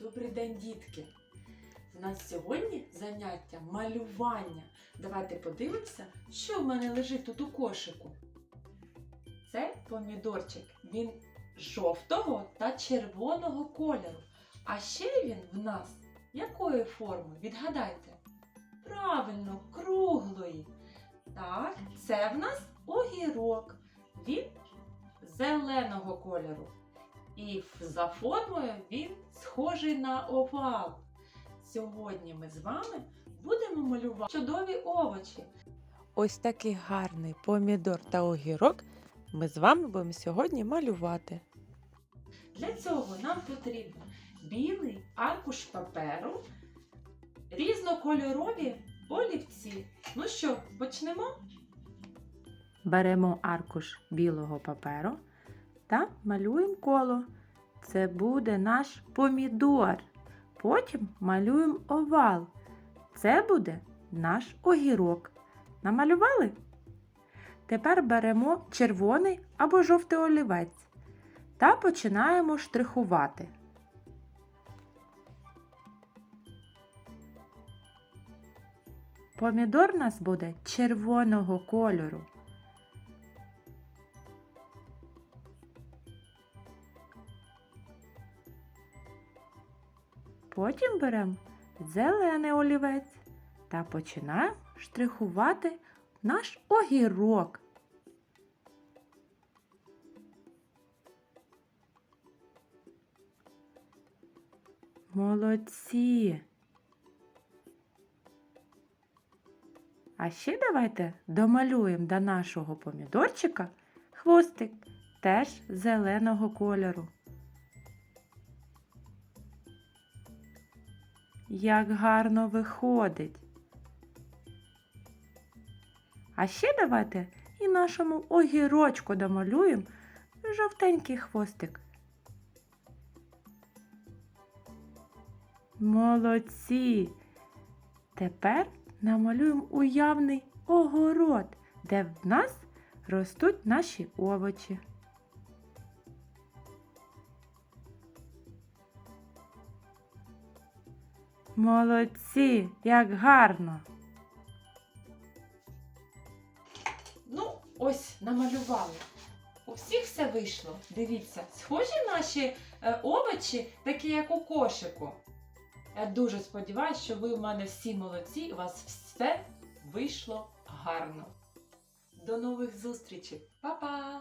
Добрий день, дітки! У нас сьогодні заняття малювання. Давайте подивимося, що в мене лежить тут у кошику. Це помідорчик. Він жовтого та червоного кольору. А ще він в нас якої форми? Відгадайте? Правильно, круглої. Так, це в нас огірок. Він зеленого кольору. І за формою він схожий на овал. Сьогодні ми з вами будемо малювати чудові овочі. Ось такий гарний помідор та огірок ми з вами будемо сьогодні малювати. Для цього нам потрібно білий аркуш паперу, різнокольорові олівці. Ну що, почнемо? Беремо аркуш білого паперу та малюємо коло. Це буде наш помідор. Потім малюємо овал. Це буде наш огірок. Намалювали? Тепер беремо червоний або жовтий олівець та починаємо штрихувати. Помідор у нас буде червоного кольору. Потім беремо зелений олівець та починаємо штрихувати наш огірок. Молодці! А ще давайте домалюємо до нашого помідорчика хвостик теж зеленого кольору. Як гарно виходить. А ще давайте і нашому огірочку домалюємо жовтенький хвостик. Молодці! Тепер намалюємо уявний огород, де в нас ростуть наші овочі. Молодці, як гарно! Ну, ось намалювали. У всіх все вийшло. Дивіться, схожі наші е, овочі, такі як у кошику. Я дуже сподіваюся, що ви у мене всі молодці, у вас все вийшло гарно. До нових зустрічей. Па-па!